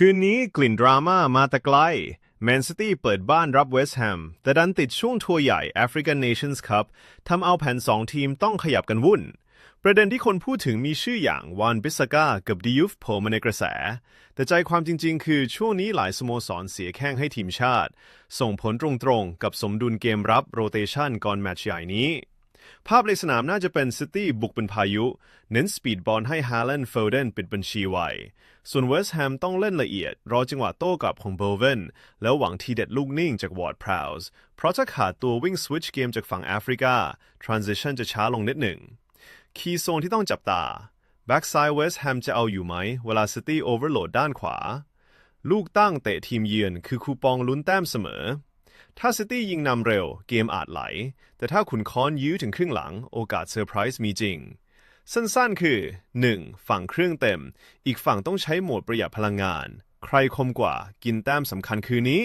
คืนนี้กลิ่นดราม่ามาแต่ไกล แมนซิตี้เปิดบ้านรับเวสต์แฮม แต่ดันติดช่วงทัวร์ใหญ่ African Nations Cup ทำเอาแผนสองทีมต้องขยับกันวุ่น ประเด็นที่คนพูดถึงมีชื่ออย่างวานบิสกากับดิยูฟโผล่มาในกระแส แต่ใจความจริง ๆ คือช่วงนี้หลายสโมสรเสียแข้งให้ทีมชาติ ส่งผลตรงๆ กับสมดุลเกมรับโรเตชันก่อนแมตช์ใหญ่นี้ ภาพในสนามน่าจะเป็นซิตี้บุกเป็นพายุ เน้นสปีดบอลให้ฮาแลนด์โฟเดนปิดบัญชีไว ส่วนเวสต์แฮมต้องเล่นละเอียด รอจังหวะโต้กลับของโบเวนแล้วหวังทีเด็ดลูกนิ่งจากวอร์ดพราวส์เพราะถ้าขาดตัววิ่งสวิตช์เกมจากฝั่งแอฟริกาทรานซิชันจะช้าลงนิดหนึ่งคีย์โซนที่ต้องจับตาแบ็กซ้ายเวสต์แฮมจะเอาอยู่ไหม เวลาซิตี้โอเวอร์โหลดด้านขวา ลูกตั้งเตะทีมเยือนคือคูปองลุ้นแต้มเสมอ ถ้าซิตี้ยิงนำเร็วเกมอาจไหล แต่ถ้าขุนค้อนยื้อถึงครึ่งหลังโอกาสเซอร์ไพรส์มีจริง สั้นๆคือ 1. ฝั่งเครื่องเต็ม อีกฝั่งต้องใช้โหมดประหยัดพลังงาน ใครคมกว่ากินแต้มสำคัญคืนนี้